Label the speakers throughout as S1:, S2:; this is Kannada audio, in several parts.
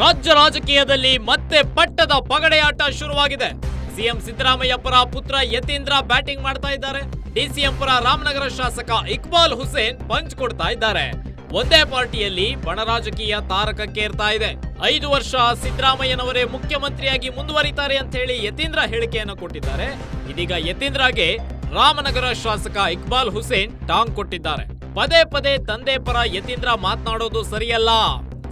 S1: ರಾಜ್ಯ ರಾಜಕೀಯದಲ್ಲಿ ಮತ್ತೆ ಪಟ್ಟದ ಪಗಡೆಯಾಟ ಶುರುವಾಗಿದೆ. ಸಿಎಂ ಸಿದ್ದರಾಮಯ್ಯ ಪರ ಪುತ್ರ ಯತೀಂದ್ರ ಬ್ಯಾಟಿಂಗ್ ಮಾಡ್ತಾ ಇದ್ದಾರೆ. ಡಿಸಿಎಂ ಪರ ರಾಮನಗರ ಶಾಸಕ ಇಕ್ಬಾಲ್ ಹುಸೇನ್ ಪಂಚ್ ಕೊಡ್ತಾ ಇದ್ದಾರೆ. ಒಂದೇ ಪಾರ್ಟಿಯಲ್ಲಿ ಬಣರಾಜಕೀಯ ತಾರಕಕ್ಕೇರ್ತಾ ಇದೆ. ಐದು ವರ್ಷ ಸಿದ್ದರಾಮಯ್ಯನವರೇ ಮುಖ್ಯಮಂತ್ರಿಯಾಗಿ ಮುಂದುವರಿತಾರೆ ಅಂತ ಹೇಳಿ ಯತೀಂದ್ರ ಹೇಳಿಕೆಯನ್ನು ಕೊಟ್ಟಿದ್ದಾರೆ. ಇದೀಗ ಯತೀಂದ್ರಗೆ ರಾಮನಗರ ಶಾಸಕ ಇಕ್ಬಾಲ್ ಹುಸೇನ್ ಟಾಂಗ್ ಕೊಟ್ಟಿದ್ದಾರೆ. ಪದೇ ಪದೇ ತಂದೆ ಪರ ಯತೀಂದ್ರ ಮಾತನಾಡೋದು ಸರಿಯಲ್ಲ.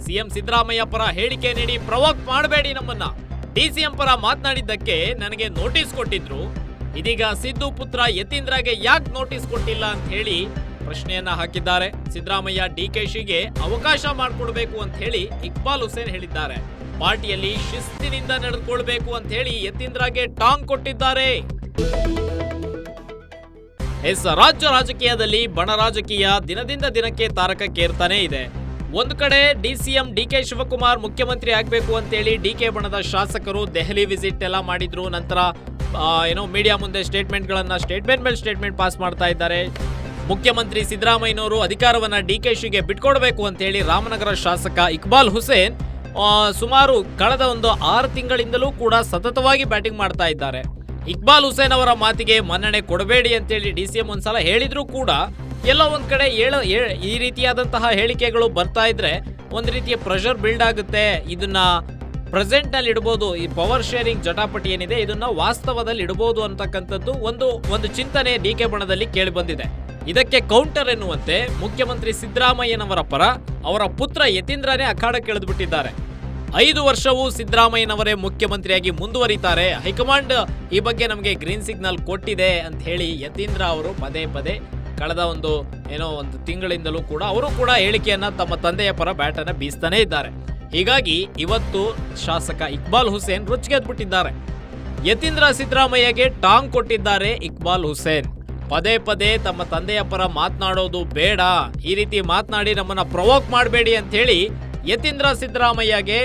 S1: ಸಿಎಂ ಸಿದ್ದರಾಮಯ್ಯ ಪರ ಹೇಳಿಕೆ ನೀಡಿ ಪ್ರವೋಕ್ ಮಾಡಬೇಡಿ ನಮ್ಮನ್ನ. ಡಿಸಿಎಂ ಪರ ಮಾತನಾಡಿದ್ದಕ್ಕೆ ನನಗೆ ನೋಟಿಸ್ ಕೊಟ್ಟಿದ್ರು. ಇದೀಗ ಸಿದ್ದು ಪುತ್ರ ಯತೀಂದ್ರಗೆ ಯಾಕೆ ನೋಟಿಸ್ ಕೊಟ್ಟಿಲ್ಲ ಅಂತ ಹೇಳಿ ಪ್ರಶ್ನೆಯನ್ನ ಹಾಕಿದ್ದಾರೆ. ಸಿದ್ದರಾಮಯ್ಯ ಡಿಕೆಶಿಗೆ ಅವಕಾಶ ಮಾಡಿಕೊಡ್ಬೇಕು ಅಂತ ಹೇಳಿ ಇಕ್ಬಾಲ್ ಹುಸೇನ್ ಹೇಳಿದ್ದಾರೆ. ಪಾರ್ಟಿಯಲ್ಲಿ ಶಿಸ್ತಿನಿಂದ ನಡೆದುಕೊಳ್ಬೇಕು ಅಂತ ಹೇಳಿ ಯತೀಂದ್ರಗೆ ಟಾಂಗ್ ಕೊಟ್ಟಿದ್ದಾರೆ. ಎಸ್, ರಾಜ್ಯ ರಾಜಕೀಯದಲ್ಲಿ ಬಣ ರಾಜಕೀಯ ದಿನದಿಂದ ದಿನಕ್ಕೆ ತಾರಕಕ್ಕೇರ್ತಾನೆ ಇದೆ. ಒಂದು ಕಡೆ ಡಿಸಿಎಂ ಡಿ ಕೆ ಶಿವಕುಮಾರ್ ಮುಖ್ಯಮಂತ್ರಿ ಆಗಬೇಕು ಅಂತೇಳಿ ಡಿ ಕೆ ಬಣದ ಶಾಸಕರು ದೆಹಲಿ ವಿಸಿಟ್ ಎಲ್ಲ ಮಾಡಿದ್ರು. ನಂತರ ಏನೋ ಮೀಡಿಯಾ ಮುಂದೆ ಸ್ಟೇಟ್ಮೆಂಟ್ಗಳನ್ನು ಸ್ಟೇಟ್ಮೆಂಟ್ ಮೇಲೆ ಸ್ಟೇಟ್ಮೆಂಟ್ ಪಾಸ್ ಮಾಡ್ತಾ ಇದ್ದಾರೆ. ಮುಖ್ಯಮಂತ್ರಿ ಸಿದ್ದರಾಮಯ್ಯನವರು ಅಧಿಕಾರವನ್ನ ಡಿ ಕೆ ಶಿಗೆ ಬಿಟ್ಕೊಡ್ಬೇಕು ಅಂತೇಳಿ ರಾಮನಗರ ಶಾಸಕ ಇಕ್ಬಾಲ್ ಹುಸೇನ್ ಸುಮಾರು ಕಳೆದ ಒಂದು ಆರು ತಿಂಗಳಿಂದಲೂ ಕೂಡ ಸತತವಾಗಿ ಬ್ಯಾಟಿಂಗ್ ಮಾಡ್ತಾ ಇದ್ದಾರೆ. ಇಕ್ಬಾಲ್ ಹುಸೇನ್ ಅವರ ಮಾತಿಗೆ ಮನ್ನಣೆ ಕೊಡಬೇಡಿ ಅಂತೇಳಿ ಡಿ ಸಿ ಎಂ ಒಂದ್ಸಲ ಹೇಳಿದ್ರು ಕೂಡ ಎಲ್ಲ ಒಂದ್ ಕಡೆ ಹೇಳೋ ಈ ರೀತಿಯಾದಂತಹ ಹೇಳಿಕೆಗಳು ಬರ್ತಾ ಇದ್ರೆ ಒಂದ್ ರೀತಿಯ ಪ್ರೆಷರ್ ಬಿಲ್ಡ್ ಆಗುತ್ತೆ. ಇದನ್ನ ಪ್ರೆಸೆಂಟ್ನಲ್ಲಿ ಇಡಬಹುದು ಈ ಪವರ್ ಶೇರಿಂಗ್ ಜಟಾಪಟಿ ಏನಿದೆ, ಇದನ್ನ ವಾಸ್ತವದಲ್ಲಿ ಇಡಬಹುದು ಅಂತಕ್ಕಂಥದ್ದು ಒಂದು ಒಂದು ಚಿಂತನೆ ಡಿ ಕೆ ಬಣದಲ್ಲಿ ಕೇಳಿ ಬಂದಿದೆ. ಇದಕ್ಕೆ ಕೌಂಟರ್ ಎನ್ನುವಂತೆ ಮುಖ್ಯಮಂತ್ರಿ ಸಿದ್ದರಾಮಯ್ಯನವರ ಪರ ಅವರ ಪುತ್ರ ಯತೀಂದ್ರನೇ ಇಳಿದ್ಬಿಟ್ಟಿದ್ದಾರೆ ಐದು ವರ್ಷವೂ ಸಿದ್ದರಾಮಯ್ಯನವರೇ ಮುಖ್ಯಮಂತ್ರಿಯಾಗಿ ಮುಂದುವರಿತಾರೆ. ಹೈಕಮಾಂಡ್ ಈ ಬಗ್ಗೆ ನಮಗೆ ಗ್ರೀನ್ ಸಿಗ್ನಲ್ ಕೊಟ್ಟಿದೆ ಅಂತ ಹೇಳಿ ಯತೀಂದ್ರ ಅವರು ಪದೇ ಪದೇ ಕಳೆದ ಒಂದು ಏನೋ ಒಂದು ತಿಂಗಳಿಂದಲೂ ಕೂಡ ಅವರು ಕೂಡ ಹೇಳಿಕೆಯನ್ನ ತಮ್ಮ ತಂದೆಯ ಪರ ಬ್ಯಾಟ್ ಅನ್ನ ಬೀಸ್ತಾನೆ ಇದ್ದಾರೆ. ಹೀಗಾಗಿ ಇವತ್ತು ಶಾಸಕ ಇಕ್ಬಾಲ್ ಹುಸೇನ್ ರುಚಿಗೆದ್ಬಿಟ್ಟಿದ್ದಾರೆ ಯತೀಂದ್ರ ಸಿದ್ದರಾಮಯ್ಯಗೆ ಟಾಂಗ್ ಕೊಟ್ಟಿದ್ದಾರೆ ಇಕ್ಬಾಲ್ ಹುಸೇನ್. ಪದೇ ಪದೇ ತಮ್ಮ ತಂದೆಯ ಪರ ಮಾತನಾಡೋದು ಬೇಡ. ಈ ರೀತಿ ಮಾತನಾಡಿ ನಮ್ಮನ್ನ ಪ್ರವೋಕ್ ಮಾಡಬೇಡಿ ಅಂತ ಹೇಳಿ ಯತೀಂದ್ರ ಸಿದ್ದರಾಮಯ್ಯಗೆ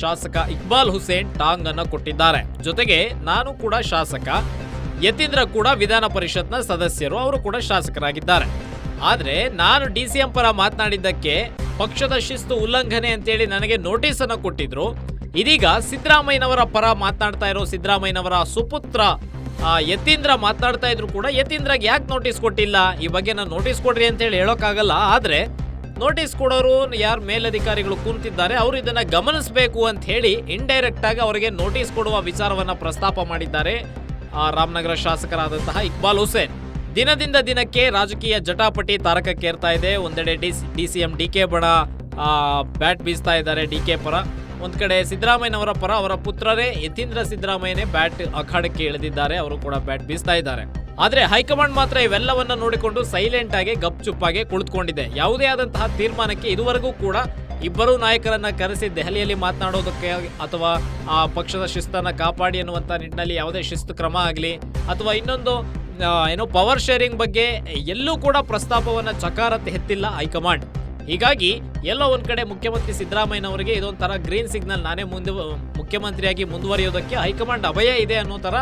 S1: ಶಾಸಕ ಇಕ್ಬಾಲ್ ಹುಸೇನ್ ಟಾಂಗ್ ಅನ್ನು ಕೊಟ್ಟಿದ್ದಾರೆ. ಜೊತೆಗೆ ನಾನು ಕೂಡ ಶಾಸಕ ಯತೀಂದ್ರ ಕೂಡ ವಿಧಾನ ಪರಿಷತ್ನ ಸದಸ್ಯರು ಅವರು ಕೂಡ ಶಾಸಕರಾಗಿದ್ದಾರೆ. ಆದರೆ ನಾನು ಡಿ ಸಿ ಎಂ ಪರ ಮಾತನಾಡಿದ್ದಕ್ಕೆ ಪಕ್ಷದ ಶಿಸ್ತು ಉಲ್ಲಂಘನೆ ಅಂತೇಳಿ ನನಗೆ ನೋಟಿಸ್ ಅನ್ನು ಕೊಟ್ಟಿದ್ರು. ಇದೀಗ ಸಿದ್ದರಾಮಯ್ಯನವರ ಪರ ಮಾತನಾಡ್ತಾ ಇರೋ ಸಿದ್ದರಾಮಯ್ಯನವರ ಸುಪುತ್ರ ಯತೀಂದ್ರ ಮಾತನಾಡ್ತಾ ಇದ್ರು ಕೂಡ ಯತೀಂದ್ರಗೆ ಯಾಕೆ ನೋಟಿಸ್ ಕೊಟ್ಟಿಲ್ಲ? ಈ ಬಗ್ಗೆ ನಾನು ನೋಟಿಸ್ ಕೊಡ್ರಿ ಅಂತೇಳಿ ಹೇಳೋಕ್ಕಾಗಲ್ಲ. ಆದರೆ ನೋಟಿಸ್ ಕೊಡೋರು ಯಾರು ಮೇಲಧಿಕಾರಿಗಳು ಕೂತಿದ್ದಾರೆ, ಅವರು ಇದನ್ನ ಗಮನಿಸಬೇಕು ಅಂತ ಹೇಳಿ ಇಂಡೈರೆಕ್ಟ್ ಆಗಿ ಅವರಿಗೆ ನೋಟಿಸ್ ಕೊಡುವ ವಿಚಾರವನ್ನ ಪ್ರಸ್ತಾಪ ಮಾಡಿದ್ದಾರೆ. ರಾಮನಗರ ಶಾಸಕರಾದಂತಹ ಇಕ್ಬಾಲ್ ಹುಸೇನ್. ದಿನದಿಂದ ದಿನಕ್ಕೆ ರಾಜಕೀಯ ಜಟಾಪಟಿ ತಾರಕಕ್ಕೇರ್ತಾ ಇದೆ. ಒಂದೆಡೆ D D C M, D K ಬಣ ಬ್ಯಾಟ್ ಬೀಸ್ತಾ ಇದ್ದಾರೆ ಡಿ ಕೆ ಪರ. ಒಂದು ಕಡೆ ಸಿದ್ದರಾಮಯ್ಯನವರ ಪರ, ಅವರ ಪುತ್ರರೇ ಯತೀಂದ್ರ ಸಿದ್ದರಾಮಯ್ಯನೇ ಬ್ಯಾಟ್ ಅಖಾಡಕ್ಕೆ ಇಳಿದಿದ್ದಾರೆ. ಅವರು ಕೂಡ ಬ್ಯಾಟ್ ಬೀಸ್ತಾ ಇದ್ದಾರೆ. ಆದರೆ ಹೈಕಮಾಂಡ್ ಮಾತ್ರ ಇವೆಲ್ಲವನ್ನ ನೋಡಿಕೊಂಡು ಸೈಲೆಂಟ್ ಆಗಿ, ಗಪ್ಚುಪ್ಪಾಗಿ ಕುಳಿತುಕೊಂಡಿದೆ. ಯಾವುದೇ ಆದಂತಹ ತೀರ್ಮಾನಕ್ಕೆ ಇದುವರೆಗೂ ಕೂಡ ಇಬ್ಬರು ನಾಯಕರನ್ನ ಕರೆಸಿ ದೆಹಲಿಯಲ್ಲಿ ಮಾತನಾಡೋದಕ್ಕೆ ಅಥವಾ ಆ ಪಕ್ಷದ ಶಿಸ್ತನ್ನ ಕಾಪಾಡಿ ಅನ್ನುವಂತ ನಿಟ್ಟಿನಲ್ಲಿ ಯಾವುದೇ ಶಿಸ್ತು ಕ್ರಮ ಆಗಲಿ ಅಥವಾ ಇನ್ನೊಂದು ಏನು ಪವರ್ ಶೇರಿಂಗ್ ಬಗ್ಗೆ ಎಲ್ಲೂ ಕೂಡ ಪ್ರಸ್ತಾಪವನ್ನ ಚಕಾರತೆ ಎತ್ತಿಲ್ಲ ಹೈಕಮಾಂಡ್. ಹೀಗಾಗಿ ಎಲ್ಲೋ ಒಂದ್ ಕಡೆ ಮುಖ್ಯಮಂತ್ರಿ ಸಿದ್ದರಾಮಯ್ಯನವರಿಗೆ ಇದೊಂಥರ ಗ್ರೀನ್ ಸಿಗ್ನಲ್ ನಾನೇ ಮುಂದೆ, ಮುಖ್ಯಮಂತ್ರಿಯಾಗಿ ಮುಂದುವರಿಯೋದಕ್ಕೆ ಹೈಕಮಾಂಡ್ ಅಭಯ ಇದೆ ಅನ್ನೋ ಥರ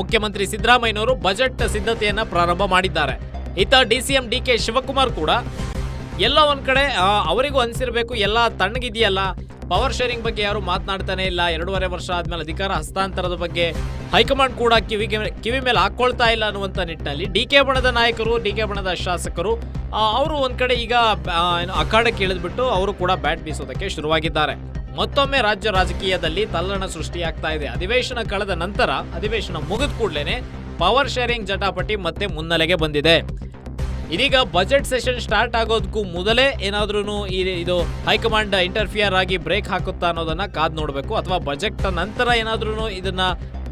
S1: ಮುಖ್ಯಮಂತ್ರಿ ಸಿದ್ದರಾಮಯ್ಯನವರು ಬಜೆಟ್ ಸಿದ್ಧತೆಯನ್ನು ಪ್ರಾರಂಭ ಮಾಡಿದ್ದಾರೆ. ಇತ್ತ D C M D K Shivakumar ಕೂಡ ಎಲ್ಲ ಒಂದ್ ಕಡೆ ಅವರಿಗೂ ಅನ್ಸಿರ್ಬೇಕು, ಎಲ್ಲ ತಣ್ಣಗಿದೆಯಲ್ಲ ಪವರ್ ಶೇರಿಂಗ್ ಬಗ್ಗೆ ಯಾರು ಮಾತನಾಡ್ತಾನೆ ಇಲ್ಲ, ಎರಡೂವರೆ ವರ್ಷ ಆದ್ಮೇಲೆ ಅಧಿಕಾರ ಹಸ್ತಾಂತರದ ಬಗ್ಗೆ ಹೈಕಮಾಂಡ್ ಕೂಡ ಕಿವಿಗೆ ಕಿವಿ ಮೇಲೆ ಹಾಕೊಳ್ತಾ ಇಲ್ಲ ಅನ್ನುವಂಥ ನಿಟ್ಟಿನಲ್ಲಿ ಡಿ ಕೆ ಬಣದ ನಾಯಕರು, ಡಿ ಕೆ ಬಣದ ಶಾಸಕರು ಅವರು ಒಂದ್ ಕಡೆ ಈಗ ಅಖಾಡಕ್ಕೆ ಇಳಿದ್ಬಿಟ್ಟು ಅವರು ಕೂಡ ಬ್ಯಾಟ್ ಬೀಸೋದಕ್ಕೆ ಶುರುವಾಗಿದ್ದಾರೆ. ಮತ್ತೊಮ್ಮೆ ರಾಜ್ಯ ರಾಜಕೀಯದಲ್ಲಿ ತಲ್ಲಣ ಸೃಷ್ಟಿಯಾಗ್ತಾ ಇದೆ. ಅಧಿವೇಶನ ಕಳೆದ ನಂತರ, ಅಧಿವೇಶನ ಮುಗಿದ ಕೂಡಲೇ ಪವರ್ ಶೇರಿಂಗ್ ಜಟಾಪಟಿ ಮತ್ತೆ ಮುನ್ನೆಲೆಗೆ ಬಂದಿದೆ. ಇದೀಗ ಬಜೆಟ್ ಸೆಷನ್ ಸ್ಟಾರ್ಟ್ ಆಗೋದಕ್ಕೂ ಮೊದಲೇ ಏನಾದ್ರೂ ಇದು ಹೈಕಮಾಂಡ್ ಇಂಟರ್ಫಿಯರ್ ಆಗಿ ಬ್ರೇಕ್ ಹಾಕುತ್ತಾ ಅನ್ನೋದನ್ನ ಕಾದ್ ನೋಡಬೇಕು ಅಥವಾ ಬಜೆಟ್ ನಂತರ ಏನಾದ್ರೂ ಇದನ್ನ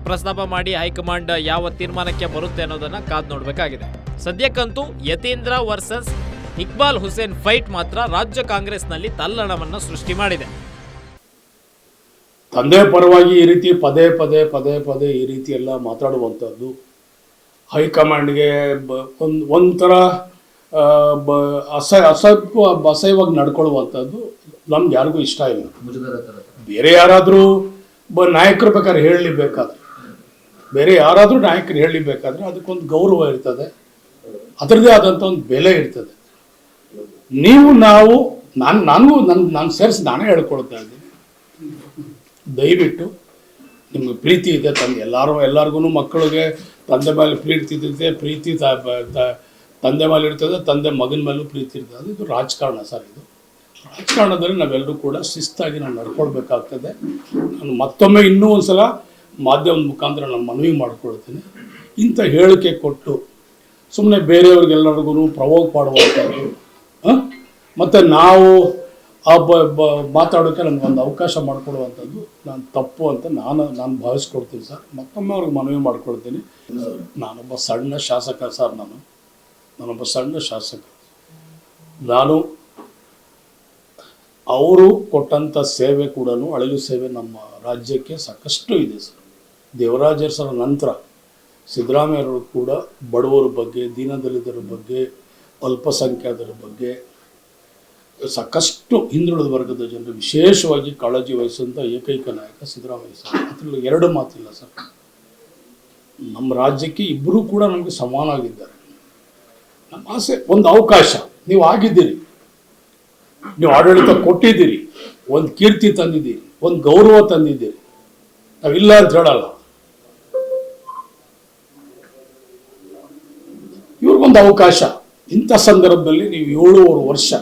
S1: ಪ್ರಸ್ತಾಪ ಮಾಡಿ ಹೈಕಮಾಂಡ್ ಯಾವ ತೀರ್ಮಾನಕ್ಕೆ ಬರುತ್ತೆ ಅನ್ನೋದನ್ನ ಕಾದ್ ನೋಡಬೇಕಾಗಿದೆ. ಸದ್ಯಕ್ಕಂತೂ ಯತೀಂದ್ರ ವರ್ಸಸ್ ಇಕ್ಬಾಲ್ ಹುಸೇನ್ ಫೈಟ್ ಮಾತ್ರ ರಾಜ್ಯ ಕಾಂಗ್ರೆಸ್ನಲ್ಲಿ ತಲ್ಲಣವನ್ನ ಸೃಷ್ಟಿ ಮಾಡಿದೆ.
S2: ತಂದೆ ಪರವಾಗಿ ಈ ರೀತಿ ಪದೇ ಪದೇ ಪದೇ ಪದೇ ಈ ರೀತಿ ಎಲ್ಲ ಮಾತಾಡುವಂಥದ್ದು ಹೈಕಮಾಂಡ್ಗೆ ಒಂದು ಒಂಥರ ಆ, ಬ ಅಸ ಅಸಭ್ಯ ಅಸಹ್ಯವಾಗಿ ನಡ್ಕೊಳ್ಳುವಂಥದ್ದು ನಮ್ಗೆ ಯಾರಿಗೂ ಇಷ್ಟ ಇಲ್ಲ. ಬೇರೆ ಯಾರಾದರೂ ಬ ನಾಯಕರು ಬೇಕಾದ್ರೆ ಹೇಳಲಿ ಬೇಕಾದ್ರೆ ಬೇರೆ ಯಾರಾದರೂ ನಾಯಕರು ಹೇಳಲಿ ಬೇಕಾದ್ರೆ ಅದಕ್ಕೊಂದು ಗೌರವ ಇರ್ತದೆ. ಅದರದೇ ಆದಂಥ ಒಂದು ಬೆಲೆ ಇರ್ತದೆ. ನೀವು ನಾವು ನಾನು ನನಗೂ ನನ್ನ ನಾನು ಸೇರಿಸಿ ನಾನೇ ಹೇಳ್ಕೊಳ್ತಾ ಇದ್ದೀನಿ. ದಯವಿಟ್ಟು ನಿಮಗೆ ಪ್ರೀತಿ ಇದೆ ತಂದೆ ಎಲ್ಲರೂ ಎಲ್ಲರಿಗೂ ಮಕ್ಕಳಿಗೆ ತಂದೆ ಮೇಲೆ ಪ್ರೀತಿ ಇದೆ ಪ್ರೀತಿ ತಂದೆ ಮೇಲೆ ಇರ್ತದೆ, ತಂದೆ ಮಗನ ಮೇಲೂ ಪ್ರೀತಿ ಇರ್ತದೆ. ಇದು ರಾಜಕಾರಣ ಸರ್ ಇದು. ರಾಜಕಾರಣದಲ್ಲಿ ನಾವೆಲ್ಲರೂ ಕೂಡ ಶಿಸ್ತಾಗಿ ನಾನು ನಡ್ಕೊಳ್ಬೇಕಾಗ್ತದೆ. ನಾನು ಮತ್ತೊಮ್ಮೆ ಇನ್ನೂ ಒಂದು ಸಲ ಮಾಧ್ಯಮದ ಮುಖಾಂತರ ನಾನು ಮನವಿ ಮಾಡ್ಕೊಳ್ತೀನಿ. ಇಂಥ ಹೇಳಿಕೆ ಕೊಟ್ಟು ಸುಮ್ಮನೆ ಬೇರೆಯವ್ರಿಗೆಲ್ಲರಿಗೂ ಪ್ರವೋಕ್ ಮಾಡುವಂಥದ್ದು? ಮತ್ತು ನಾವು ಆ ಬ ಮಾತಾಡೋಕ್ಕೆ ಒಂದು ಅವಕಾಶ ಮಾಡಿಕೊಡುವಂಥದ್ದು ನಾನು ತಪ್ಪು ಅಂತ ನಾನು ನಾನು ಭಾವಿಸ್ಕೊಡ್ತೀನಿ ಸರ್. ಮತ್ತೊಮ್ಮೆ ಅವ್ರಿಗೆ ಮನವಿ ಮಾಡ್ಕೊಳ್ತೀನಿ. ನಾನೊಬ್ಬ ಸಣ್ಣ ಶಾಸಕ ಸರ್ ನಾನು. ನಾನೊಬ್ಬ ಸಣ್ಣ ಶಾಸಕ. ನಾನು ಅವರು ಕೊಟ್ಟಂಥ ಸೇವೆ ಕೂಡ ಅಳಲು ಸೇವೆ ನಮ್ಮ ರಾಜ್ಯಕ್ಕೆ ಸಾಕಷ್ಟು ಇದೆ ಸರ್. ದೇವರಾಜ ಸರ ನಂತರ ಸಿದ್ದರಾಮಯ್ಯವರು ಕೂಡ ಬಡವರ ಬಗ್ಗೆ, ದೀನದಲಿತರ ಬಗ್ಗೆ, ಅಲ್ಪಸಂಖ್ಯಾತರ ಬಗ್ಗೆ ಸಾಕಷ್ಟು ಹಿಂದುಳಿದ ವರ್ಗದ ಜನರು, ವಿಶೇಷವಾಗಿ ಕಾಳಜಿ ವಹಿಸುವಂಥ ಏಕೈಕ ನಾಯಕ ಸಿದ್ದರಾಮಯ್ಯ ಸರ್. ಅದರಲ್ಲಿ ಎರಡು ಮಾತಿಲ್ಲ ಸರ್. ನಮ್ಮ ರಾಜ್ಯಕ್ಕೆ ಇಬ್ಬರೂ ಕೂಡ ನಮಗೆ ಸಮಾನವಾಗಿದ್ದಾರೆ ನಮ್ಮ ಆಸೆ, ಒಂದು ಅವಕಾಶ. ನೀವು ಆಗಿದ್ದೀರಿ. ನೀವು ಆಡಳಿತ ಕೊಟ್ಟಿದ್ದೀರಿ. ಒಂದು ಕೀರ್ತಿ ತಂದಿದ್ದೀರಿ. ಒಂದು ಗೌರವ ತಂದಿದ್ದೀರಿ. ನಾವಿಲ್ಲ ಅಂತ ಹೇಳಲ್ಲ. ಇವ್ರಿಗೊಂದು ಅವಕಾಶ. ಇಂಥ ಸಂದರ್ಭದಲ್ಲಿ ನೀವು ಏಳುವರೆ ವರ್ಷ,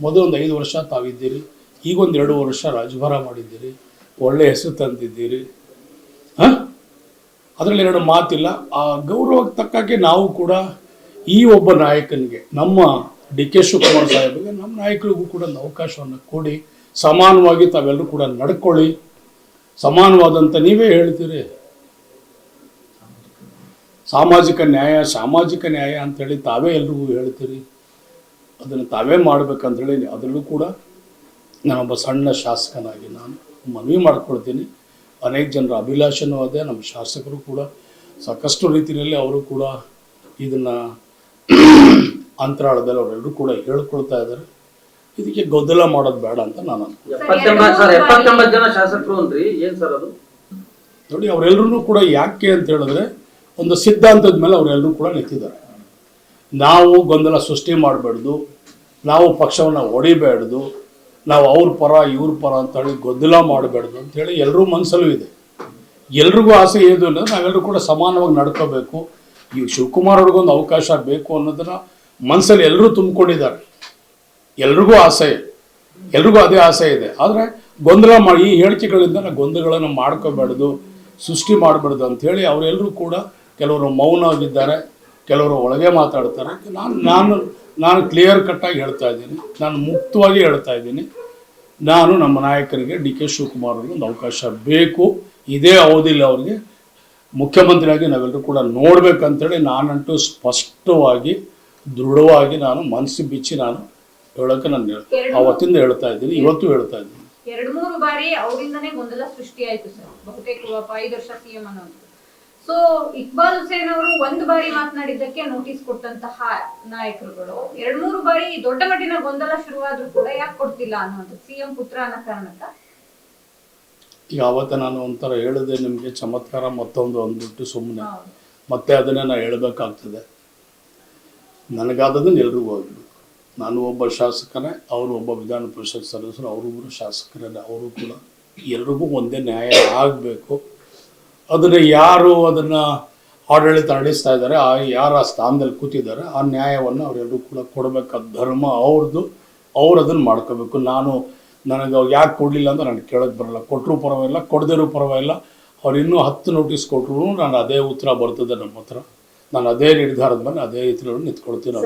S2: ಮೊದಲು ಒಂದು ಐದು ವರ್ಷ ತಾವಿದ್ದೀರಿ. ಈಗೊಂದು ಎರಡು ವರ್ಷ ರಾಜಭಾರ ಮಾಡಿದ್ದೀರಿ. ಒಳ್ಳೆ ಹೆಸರು ತಂದಿದ್ದೀರಿ. ಹಾಂ? ಅದರಲ್ಲಿ ಎರಡು ಮಾತಿಲ್ಲ. ಆ ಗೌರವಕ್ಕೆ ತಕ್ಕಾಗೆ ನಾವು ಕೂಡ ಈ ಒಬ್ಬ ನಾಯಕನಿಗೆ, ನಮ್ಮ ಡಿ ಕೆ ಶಿವಕುಮಾರ್ ಸಾಹೇಬರಿಗೆ ನಮ್ಮ ನಾಯಕರಿಗೂ ಕೂಡ ಒಂದು ಅವಕಾಶವನ್ನು ಕೊಡಿ. ಸಮಾನವಾಗಿ ತಾವೆಲ್ಲರೂ ಕೂಡ ನಡ್ಕೊಳ್ಳಿ. ಸಮಾನವಾದಂಥ ನೀವೇ ಹೇಳ್ತೀರಿ. ಸಾಮಾಜಿಕ ನ್ಯಾಯ ಸಾಮಾಜಿಕ ನ್ಯಾಯ ಅಂಥೇಳಿ ತಾವೇ ಎಲ್ರಿಗೂ ಹೇಳ್ತೀರಿ. ಅದನ್ನು ತಾವೇ ಮಾಡ್ಬೇಕಂತೇಳಿ ಅದರಲ್ಲೂ ಕೂಡ ನಾನೊಬ್ಬ ಸಣ್ಣ ಶಾಸಕನಾಗಿ ನಾನು ಮನವಿ ಮಾಡ್ಕೊಳ್ತೀನಿ. ಅನೇಕ ಜನರ ಅಭಿಲಾಷನೂ ಅದೇ, ನಮ್ಮ ಶಾಸಕರು ಕೂಡ ಸಾಕಷ್ಟು ರೀತಿಯಲ್ಲಿ ಅವರು ಕೂಡ ಇದನ್ನು ಅಂತರಾಳದಲ್ಲಿ ಅವರೆಲ್ಲರೂ ಕೂಡ ಹೇಳ್ಕೊಳ್ತಾ ಇದ್ದಾರೆ. ಇದಕ್ಕೆ ಗದ್ದಲ ಮಾಡೋದು ಬೇಡ ಅಂತ ನಾನು
S3: ಜನ ಶಾಸಕರು ಅಂದ್ರಿ ಏನ್ ಸರ್ ಅದು?
S2: ನೋಡಿ ಅವರೆಲ್ಲರೂ ಕೂಡ ಯಾಕೆ ಅಂತ ಹೇಳಿದ್ರೆ ಒಂದು ಸಿದ್ಧಾಂತದ ಮೇಲೆ ಅವರೆಲ್ಲರೂ ಕೂಡ ನಿಂತಿದ್ದಾರೆ. ನಾವು ಗೊಂದಲ ಸೃಷ್ಟಿ ಮಾಡಬಾರ್ದು ನಾವು ಪಕ್ಷವನ್ನು ಹೊಡಿಬಾರ್ದು ನಾವು ಅವ್ರ ಪರ ಇವ್ರ ಪರ ಅಂತೇಳಿ ಗೊಂದಲ ಮಾಡಬಾರ್ದು ಅಂತೇಳಿ ಎಲ್ಲರೂ ಮನಸ್ಸಲ್ಲೂ ಇದೆ. ಎಲ್ರಿಗೂ ಆಸೆ ಏನು ಅಂದರೆ ನಾವೆಲ್ಲರೂ ಕೂಡ ಸಮಾನವಾಗಿ ನಡ್ಕೋಬೇಕು. ಈ ಶಿವಕುಮಾರ್ ಅವ್ರಿಗೊಂದು ಅವಕಾಶ ಬೇಕು ಅನ್ನೋದನ್ನ ಮನಸ್ಸಲ್ಲಿ ಎಲ್ಲರೂ ತುಂಬಿಕೊಂಡಿದ್ದಾರೆ. ಎಲ್ರಿಗೂ ಆಸೆ, ಎಲ್ರಿಗೂ ಅದೇ ಆಸೆ ಇದೆ. ಆದರೆ ಗೊಂದಲ ಮಾಡಿ ಈ ಹೇಳಿಕೆಗಳಿಂದ ನಾವು ಗೊಂದಲಗಳನ್ನು ಮಾಡ್ಕೋಬಾರ್ದು, ಸೃಷ್ಟಿ ಮಾಡಬಾರ್ದು ಅಂಥೇಳಿ ಅವರೆಲ್ಲರೂ ಕೂಡ ಕೆಲವರು ಮೌನ ಆಗಿದ್ದಾರೆ ಕೆಲವರು ಒಳಗೆ ಮಾತಾಡ್ತಾರೆ. ನಾನು ನಾನು ನಾನು ಕ್ಲಿಯರ್ ಕಟ್ಟಾಗಿ ಹೇಳ್ತಾ ಇದ್ದೀನಿ. ನಾನು ಮುಕ್ತವಾಗಿ ಹೇಳ್ತಾ ಇದ್ದೀನಿ. ನಾನು ನಮ್ಮ ನಾಯಕರಿಗೆ ಡಿ ಕೆ ಶಿವಕುಮಾರ್ ಅವರಿಗೆ ಒಂದು ಅವಕಾಶ ಬೇಕು. ಇದೇ ಅವಧಿಯಲ್ಲಿ ಅವರಿಗೆ ಮುಖ್ಯಮಂತ್ರಿಯಾಗಿ ನಾವೆಲ್ಲರೂ ಕೂಡ ನೋಡಬೇಕಂತೇಳಿ ನಾನಂತೂ ಸ್ಪಷ್ಟವಾಗಿ ದೃಢವಾಗಿ ನಾನು ಮನಸ್ಸು ಬಿಚ್ಚಿ ನಾನು ಹೇಳೋಕೆ ನಾನು ಅವತ್ತಿಂದ ಹೇಳ್ತಾ ಇದ್ದೀನಿ ಇವತ್ತು ಹೇಳ್ತಾ ಇದ್ದೀನಿ.
S4: ಎರಡ್ ಮೂರು ಬಾರಿ ಅವರಿಂದನೇ ಗೊಂದಲ ಸೃಷ್ಟಿ ಆಯ್ತು ಸರ್. ಬಹುತೇಕ ಐದು ವರ್ಷ ಸಿಎಂ ಅನ್ನೋದು. ಸೊ ಇಕ್ಬಾಲ್ ಹುಸೇನ್ ಅವರು ಒಂದು ಬಾರಿ ಮಾತನಾಡಿದ್ದಕ್ಕೆ ನೋಟಿಸ್ ಕೊಟ್ಟಂತಹ ನಾಯಕರುಗಳು ಎರಡ್ ಮೂರು ಬಾರಿ ದೊಡ್ಡ ಮಟ್ಟಿನ ಗೊಂದಲ ಶುರುವಾದ್ರೂ ಕೂಡ ಯಾಕೆ ಕೊಡ್ತಿಲ್ಲ ಅನ್ನೋದು ಸಿಎಂ ಪುತ್ರ ಅನ್ನೋ ಕಾರಣಕ್ಕ
S2: ಈಗ ಅವತ್ತು ನಾನು ಒಂಥರ ಹೇಳಿದೆ ನಿಮಗೆ ಚಮತ್ಕಾರ ಮತ್ತೊಂದು ಅಂದ್ಬಿಟ್ಟು ಸುಮ್ಮನೆ ಮತ್ತೆ ಅದನ್ನೇ ನಾನು ಹೇಳಬೇಕಾಗ್ತದೆ. ನನಗಾದದನ್ನು ಎಲ್ರಿಗೂ ಆಗಬೇಕು ನಾನು ಒಬ್ಬ ಶಾಸಕನೇ ಅವರು ಒಬ್ಬ ವಿಧಾನ ಪರಿಷತ್ ಸದಸ್ಯರು ಅವರಿಬ್ಬರು ಶಾಸಕರೇ ಅವರು ಕೂಡ ಎಲ್ರಿಗೂ ಒಂದೇ ನ್ಯಾಯ ಆಗಬೇಕು. ಅದನ್ನು ಯಾರು ಅದನ್ನು ಆಡಳಿತ ನಡೆಸ್ತಾ ಇದ್ದಾರೆ ಆ ಯಾರು ಆ ಸ್ಥಾನದಲ್ಲಿ ಕೂತಿದ್ದಾರೆ ಆ ನ್ಯಾಯವನ್ನು ಅವರೆಲ್ಲರೂ ಕೂಡ ಕೊಡಬೇಕಾದ ಧರ್ಮ ಅವ್ರದ್ದು ಅವ್ರು ಅದನ್ನು ಮಾಡ್ಕೋಬೇಕು. ನಾನು ನನಗೆ ಅವ್ರು ಯಾಕೆ ಕೊಡಲಿಲ್ಲ ಅಂತ ನನಗೆ ಕೇಳೋಕ್ಕೆ ಬರೋಲ್ಲ. ಕೊಟ್ಟರು ಪರವಾಗಿಲ್ಲ, ಕೊಡದಿರೋ ಪರವಾಗಿಲ್ಲ. ಅವ್ರು ಇನ್ನೂ ಹತ್ತು ನೋಟಿಸ್ ಕೊಟ್ಟರು ನಾನು ಅದೇ ಉತ್ತರ ಬರ್ತದೆ ನಮ್ಮ ಹತ್ರ. ನಾನು ಅದೇ ನಿರ್ಧಾರದ ಮೇಲೆ ಅದೇ ರೀತಿ ನಿಂತ್ಕೊಳ್ತೀನಿ.